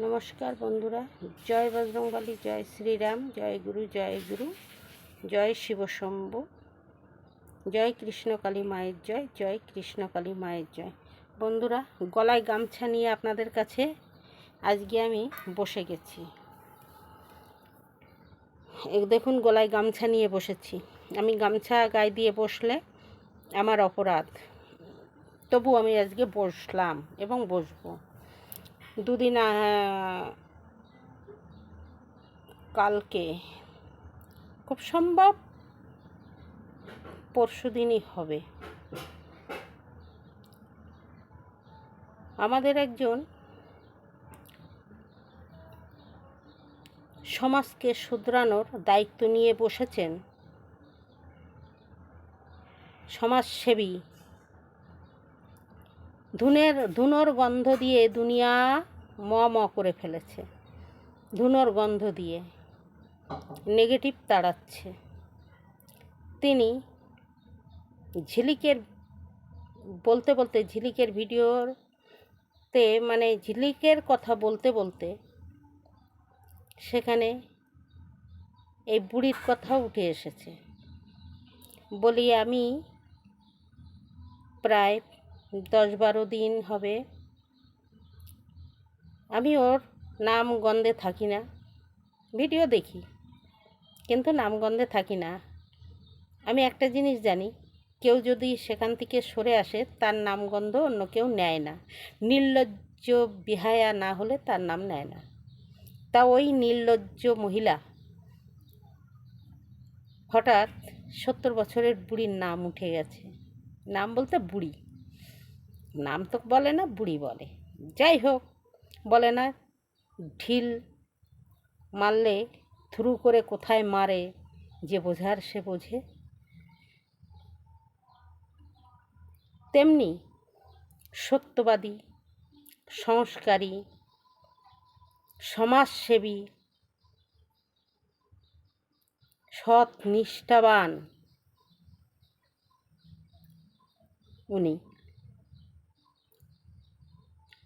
নমস্কার বন্ধুরা, জয় বজরংবলী, জয় শ্রীরাম, জয় গুরু জয় গুরু, জয় শিব শিবশম্ভ জয় কৃষ্ণকালী মায়ের জয় জয় কৃষ্ণকালী মায়ের জয়। বন্ধুরা, গলায় গামছা নিয়ে আপনাদের কাছে আজকে আমি বসে গেছি। দেখুন, গলায় গামছা নিয়ে বসেছি। আমি গামছা গায়ে দিয়ে বসলে আমার অপরাধ। তবু আমি আজকে বসলাম এবং বসবো। দুদিন কালকে। খুব সম্ভব পরশু দিনই হবে। আমাদের একজন সমাজকে শুধরানোর দায়িত্ব নিয়ে বসেছেন সমাজসেবী ধুনের, ধুনোর গন্ধ দিয়ে দুনিয়া ম ম করে ফেলেছে। ধুনোর গন্ধ দিয়ে নেগেটিভ তাড়াচ্ছে। তিনি ঝিলিকের, বলতে বলতে ঝিলিকের ভিডিওতে মানে ঝিলিকের কথা বলতে বলতে সেখানে এই বুড়ির কথাও উঠে এসেছে। বলি, আমি প্রায় দশ বারো দিন হবে। আমি ওর নাম গন্ধে থাকি না। ভিডিও দেখি, কিন্তু নাম গন্ধে থাকি না। আমি একটা জিনিস জানি, কেউ যদি সেখান থেকে সরে আসে, তার নাম গন্ধ অন্য কেউ নেয় না। নির্লজ্জ বিহায়া না হলে তার নাম নেয় না। তা ওই নির্লজ্জ মহিলা হঠাৎ সত্তর বছরের বুড়ির নাম উঠে গেছে। নাম বলতে বুড়ি। নাম তো বলে না, বুড়ি বলে। যাই হোক, বলে না, ঢিল মারলে, থ্রু করে কোথায় মারে, যে বোঝার সে বোঝে। তেমনি সত্যবাদী, সংস্কারী, সমাজসেবী, সৎ নিষ্ঠাবান উনি।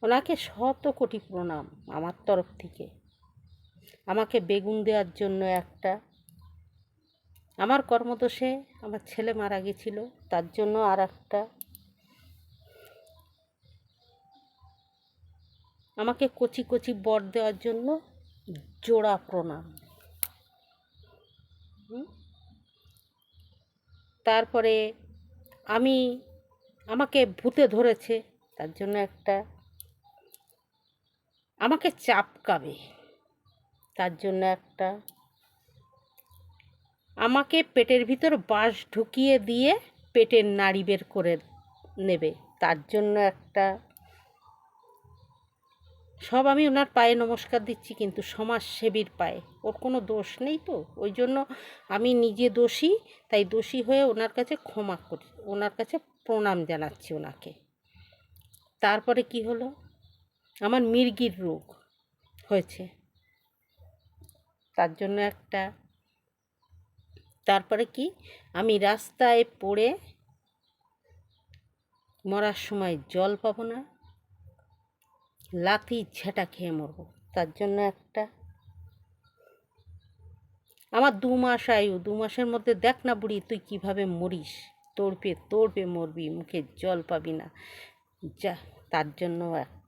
ওনাকে শত কোটি প্রণাম আমার তরফ থেকে। আমাকে বেগুন দেওয়ার জন্য একটা, আমার কর্মদোষে আমার ছেলে মারা গেছিল, তার জন্য আর একটা। আমাকে কচি কচি বর দেওয়ার জন্য জোড়া প্রণাম। তারপরে আমি, আমাকে ভূতে ধরেছে, তার জন্য একটা আমাকে চাপকাবে। তার জন্য একটা আমাকে পেটের ভিতর বাঁশ ঢুকিয়ে দিয়ে পেটের নাড়ি বের করে নেবে। তার জন্য একটা সব আমি ওনার পায়ে নমস্কার দিচ্ছি, কিন্তু সমাজসেবীর পায়ে। ওর কোনো দোষ নেই তো? ওই জন্য আমি নিজে দোষী, তাই দোষী হয়ে ওনার কাছে ক্ষমা করি, ওনার কাছে প্রণাম জানাচ্ছি ওনাকে। তারপরে কি হলো? আমার মির্গির রোগ হয়েছে। তার জন্য একটা তারপরে কি? আমি রাস্তায় পড়ে মরার সময় জল পাবো না, লাথি ঝেঁটা খেয়ে মরবো। তার জন্য একটা আমার দু মাস আয়ু, দু মাসের মধ্যে দেখ না বুড়ি তুই কীভাবে মরিস। তোড়পে তোড়পে মরবি, মুখে জল পাবি না। যা, তার জন্য একটা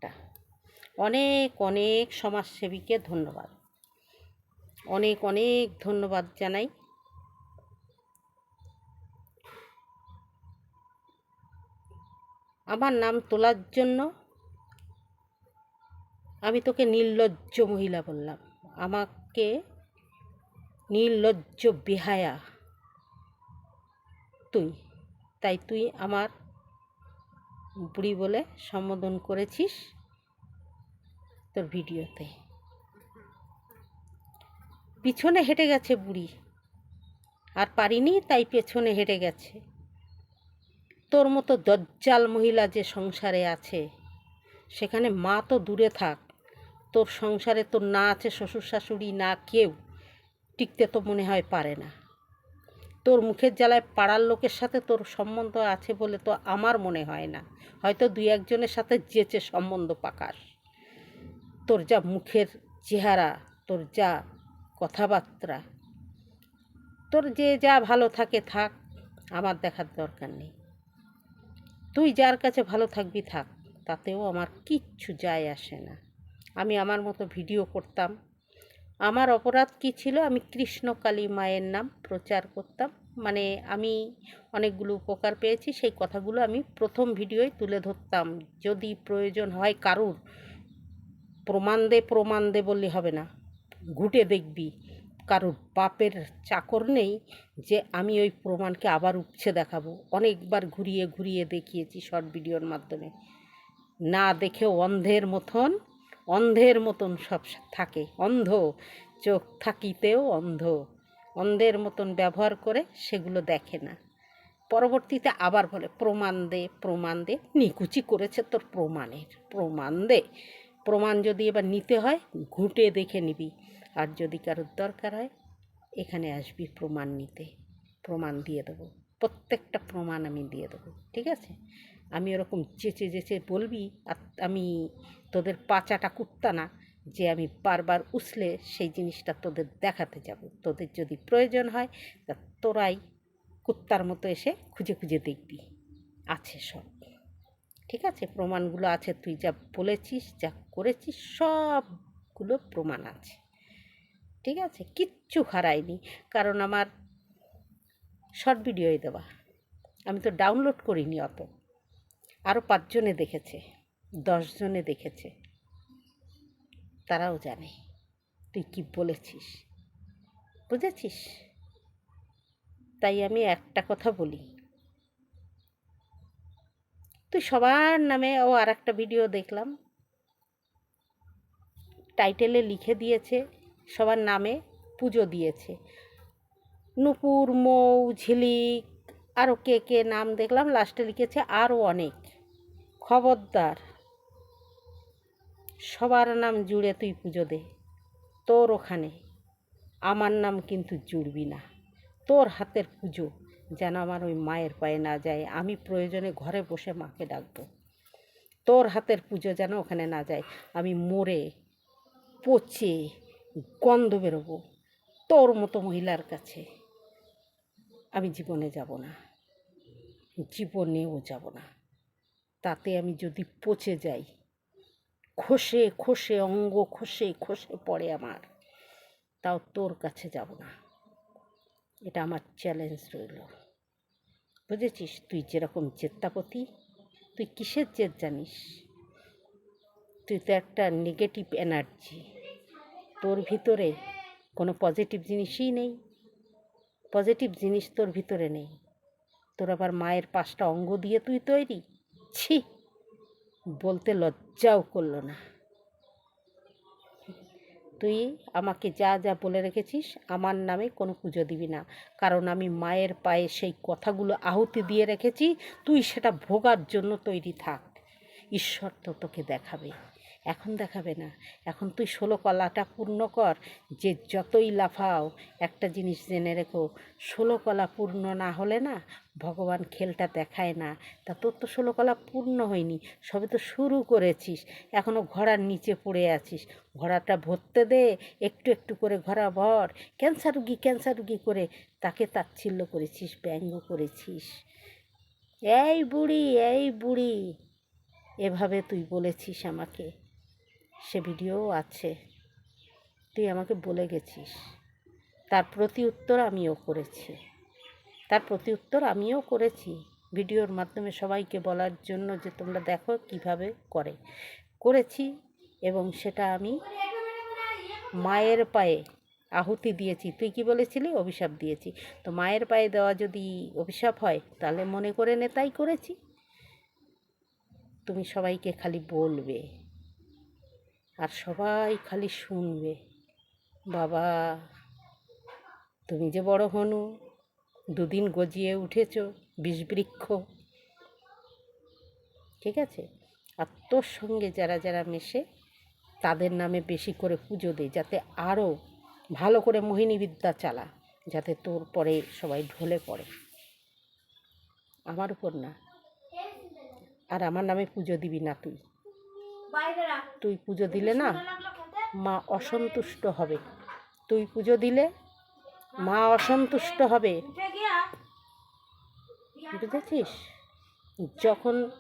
অনেক অনেক সমাজসেবীকে ধন্যবাদ। অনেক অনেক ধন্যবাদ জানাই। আমার নাম তোলার জন্য আমি তোকে নির্লজ্জ মহিলা বললাম। আমাকে নির্লজ্জ বেহায়া তুই। তাই তুই আমার বুড়ি বলে সম্বোধন করেছিস। তোর ভিডিওতে। পিছনে হেঁটে গেছে বুড়ি। আর পারিনি, তাই পেছনে হেঁটে গেছে। তোর মতো দজ্জাল মহিলা যে সংসারে আছে, সেখানে মা তো দূরে থাক। তোর সংসারে তোর না আছে শ্বশুর শাশুড়ি, না কেউ। টিকতে তো মনে হয় পারে না। তোর মুখের জ্বালায় পাড়ার লোকের সাথে তোর সম্বন্ধ আছে বলে তো আমার মনে হয় না। হয়তো দুই একজনের সাথে যেচে সম্বন্ধ পাকাস তোর যা মুখের চেহারা, তোর যা কথাবার্তা, তোর যে যা ভালো থাকে থাক, আমার দেখার দরকার নেই। তুই যার কাছে ভালো থাকবি থাক, তাতেও আমার কিচ্ছু যায় আসে না। আমি আমার মতো ভিডিও করতাম। আমার অপরাধ কী ছিল? আমি কৃষ্ণকালী মায়ের নাম প্রচার করতাম। মানে আমি অনেকগুলো উপকার পেয়েছি, সেই কথাগুলো আমি প্রথম ভিডিওয় তুলে ধরতাম। যদি প্রয়োজন হয় কারুর প্রমাণ দে প্রমাণ দে বললে হবে না। ঘুটে দেখবি। কারোর বাপের চাকর নেই যে আমি ওই প্রমাণকে আবার উপছে দেখাবো। অনেকবার ঘুরিয়ে ঘুরিয়ে দেখিয়েছি শর্ট ভিডিওর মাধ্যমে। না দেখে অন্ধের মতন অন্ধের মতন সব থাকে। অন্ধ চোখ থাকিতেও অন্ধ। অন্ধের মতন ব্যবহার করে সেগুলো দেখে না। পরবর্তীতে আবার বলে প্রমাণ দে প্রমাণ দে নিকুচি করেছে তোর প্রমাণের প্রমাণ দে প্রমাণ যদি এবার নিতে হয়, ঘুঁটে দেখে নিবি। আর যদি কারোর দরকার হয়, এখানে আসবি প্রমাণ নিতে। প্রমাণ দিয়ে দেবো। প্রত্যেকটা প্রমাণ আমি দিয়ে দেবো। ঠিক আছে? আমি ওরকম চেঁচে চেঁচে বলবি, আর আমি তোদের পাচাটা কুত্তা না, যে আমি বারবার উছলে সেই জিনিসটা তোদের দেখাতে যাব। তোদের যদি প্রয়োজন হয়, তা তোরাই কুত্তার মতো এসে খুঁজে খুঁজে দেখবি। আছে সব। ঠিক আছে? প্রমাণগুলো আছে, তুই যা বলেছিস, যা করেছিস, সবগুলো প্রমাণ আছে। ঠিক আছে? কিচ্ছু হারায়নি। কারণ আমার শর্ট ভিডিওই দেওয়া। আমি তো ডাউনলোড করিনি অত। আরও পাঁচজনে দেখেছে, দশজনে দেখেছে। তারাও জানে। তুই কি বলেছিস? বুঝেছিস? তাই আমি একটা কথা বলি। তুই সবার নামে ও আর একটা ভিডিও দেখলাম টাইটেলে লিখে দিয়েছে, সবার নামে পুজো দিয়েছে। নুপুর, মৌ, ঝিলিক আরও কে কে নাম দেখলাম লাস্টে লিখেছে আরও অনেক। খবরদার, সবার নাম জুড়ে তুই পুজো দে। তোর ওখানে, আমার নাম কিন্তু জুড়বি না। তোর হাতের পুজো যেন আমার ওই মায়ের পায়ে না যায়। আমি প্রয়োজনে ঘরে বসে মাকে ডাকবো। তোর হাতের পুজো যেন ওখানে না যায়। আমি মরে পচে গন্ধ বেরোবো তোর মতো মহিলার কাছে। আমি জীবনে যাব না। জীবনেও যাব না। তাতে আমি যদি পচে যাই, খসে খসে অঙ্গ খসে খসে পড়ে আমার, তাও তোর কাছে যাব না। এটা আমার চ্যালেঞ্জ রইল। বুঝেছিস? তুই যেরকম জেত্তাপতি তুই কিসের জেদ জানিস? তুই তো একটা নেগেটিভ এনার্জি তোর ভিতরে কোনো পজিটিভ জিনিসই নেই। পজিটিভ জিনিস তোর ভিতরে নেই। তোর আবার মায়ের পাঁচটা অঙ্গ দিয়ে তুই তৈরি? ছি! বলতে লজ্জাও করল না। তুই আমাকে যা যা বলে রেখেছিস আমার নামে কোনো পুজো দিবি না। কারণ আমি মায়ের পায়ে সেই কথাগুলো আহুতি দিয়ে রেখেছি, তুই সেটা ভোগার জন্য তৈরি থাক। ঈশ্বর তো তোকে দেখাবে। এখন দেখাবে না। এখন তুই ষোলো কলাটা পূর্ণ কর, যে যতই লাফাও, একটা জিনিস জেনে রেখো, ষোলো কলা পূর্ণ না হলে না ভগবান খেলটা দেখায় না। তা তোর তো ষোলো কলা পূর্ণ হয়নি সবে তো শুরু করেছিস এখনও ঘোড়ার নিচে পড়ে আছিস। ঘোড়াটা ভরতে দে, একটু একটু করে ঘোড়া ভর, ক্যান্সার রুগী ক্যান্সার রুগী করে তাকে তাচ্ছিল্য করেছিস, ব্যঙ্গ করেছিস। এই বুড়ি এই বুড়ি, এভাবে তুই বলেছিস আমাকে। সে ভিডিও আছে। তুই আমাকে বলে গেছিস। তার প্রতি উত্তর আমিও করেছি। তার প্রতি উত্তর আমিও করেছি। ভিডিওর মাধ্যমে সবাইকে বলার জন্য যে তোমরা দেখো কীভাবে করে। করেছি এবং সেটা আমি মায়ের পায়ে আহুতি দিয়েছি। তুই কি বলেছিলি? অভিশাপ দিয়েছি। তো মায়ের পায়ে দেওয়া যদি অভিশাপ হয়, তাহলে মনে করে নে তাই করেছি। তুমি সবাইকে খালি বলবে। আর সবাই খালি শুনবে, বাবা, তুমি যে বড় হনু, দুদিন গজিয়ে উঠেছ বিষবৃক্ষ। ঠিক আছে? আর তোর সঙ্গে যারা যারা মেশে, তাদের নামে বেশি করে পুজো দে যাতে আরও ভালো করে মোহিনী বিদ্যা চালা, যাতে তোর পরে সবাই ঢলে পড়ে। আমার উপর না। আর আমার নামে পুজো দিবি না তুই। তুই পুজো দিলে না মা অসন্তুষ্ট হবে। তুই পুজো দিলে মা অসন্তুষ্ট হবে। বুঝেছিস? যখন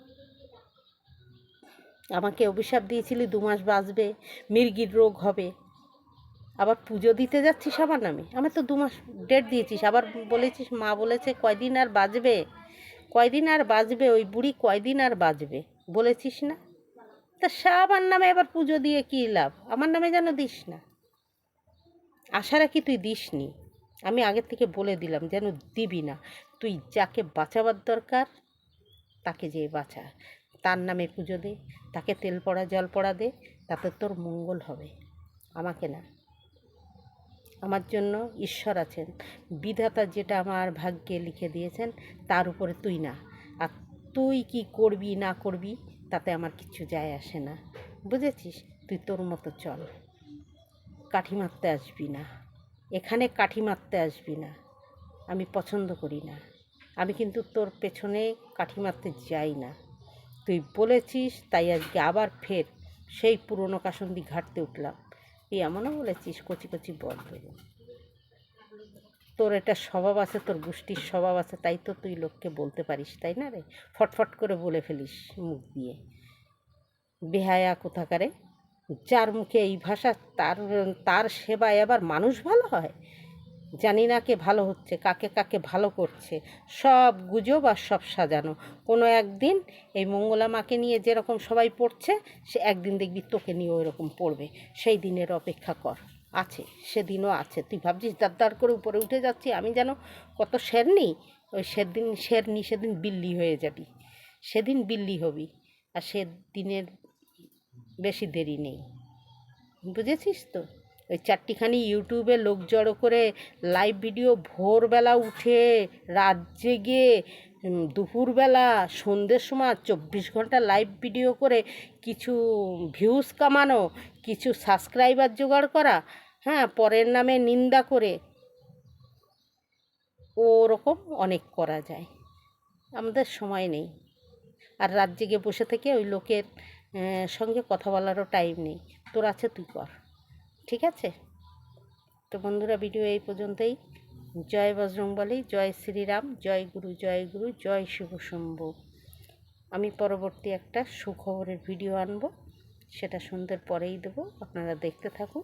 আমাকে অভিশাপ দিয়েছিলি দু মাস বাঁচবে মির্গির রোগ হবে। আবার পুজো দিতে যাচ্ছিস আমার নামে? আমার তো দু মাস ডেট দিয়েছিস। আবার বলেছিস মা বলেছে কয়দিন আর বাঁচবে? কয়দিন আর বাঁচবে? ওই বুড়ি কয়দিন আর বাঁচবে? বলেছিস না? তা সে আমার নামে এবার পুজো দিয়ে কী লাভ? আমার নামে যেন দিস না। আশা রাখি তুই দিসনি? আমি আগের থেকে বলে দিলাম যেন দিবি না। তুই যাকে বাঁচাবার দরকার, তাকে যে বাঁচা। তার নামে পুজো দে, তাকে তেল পড়া, জল পড়া দে, তাতে তোর মঙ্গল হবে। আমাকে না। আমার জন্য ঈশ্বর আছেন। বিধাতা যেটা আমার ভাগ্যে লিখে দিয়েছেন, তার উপরে তুই না। আর তুই কি করবি, না করবি তাতে আমার কিছু যায় আসে না। বুঝেছিস? তুই তোর মতো চল। কাঠি মারতে আসবি না। এখানে কাঠি মারতে আসবি না। আমি পছন্দ করি না। আমি কিন্তু তোর পেছনে কাঠি মারতে যাই না। তুই বলেছিস, তাই আজকে আবার ফের সেই পুরনো কাসন্দি ঘাটতে উঠলাম। তুই এমনও বলেছিস, কচি কচি বল দেবো তোর এটা স্বভাব আছে, তোর গোষ্ঠীর স্বভাব আছে, তাই তো তুই লোককে বলতে পারিস, তাই না রে? ফটফট করে বলে ফেলিস মুখ দিয়ে। বেহায়া কোথাকারে? যার মুখে এই ভাষা, তার তার সেবায় আবার মানুষ ভালো হয়? জানি না কে ভালো হচ্ছে, কাকে কাকে ভালো করছে। সব গুজব আর সব সাজানো। কোনো একদিন এই মঙ্গলা মাকে নিয়ে যেরকম সবাই পড়ছে, সে একদিন দেখবি তোকে নিয়ে ওইরকম পড়বে। সেই দিনের অপেক্ষা কর। আছে, সেদিনও আছে। তুই ভাবছিস দাঁড় করে উপরে উঠে যাচ্ছি, আমি যেন কত শের নিই? ওই সেদিন শের নি, সেদিন বিল্লি হয়ে যাবি। সেদিন বিল্লি হবি, আর সেদিনের বেশি দেরি নেই। বুঝেছিস তো? ওই চারটিখানি ইউটিউবে লোক জড়ো করে লাইভ ভিডিও ভোরবেলা উঠে, রাত জেগে দুপুরবেলা, সন্ধ্যের সময় চব্বিশ ঘণ্টা লাইভ ভিডিও করে কিছু ভিউজ কামানো, কিছু সাবস্ক্রাইবার জোগাড় করা হ্যাঁ পরের নামে নিন্দা করে ওরকম অনেক করা যায়। আমাদের সময় নেই। আর রাত জেগে বসে থেকে ওই লোকের সঙ্গে কথা বলারও টাইম নেই। তোর আছে, তুই কর। ঠিক আছে? তো বন্ধুরা ভিডিও এই পর্যন্তই। জয় বজরং বজরংবলী, জয় শ্রীরাম, জয় গুরু জয় গুরু, জয় শিব শম্ভু। আমি পরবর্তী একটা সুখবরের ভিডিও আনব। সেটা সন্ধ্যের পরেই দেবো। আপনারা দেখতে থাকুন।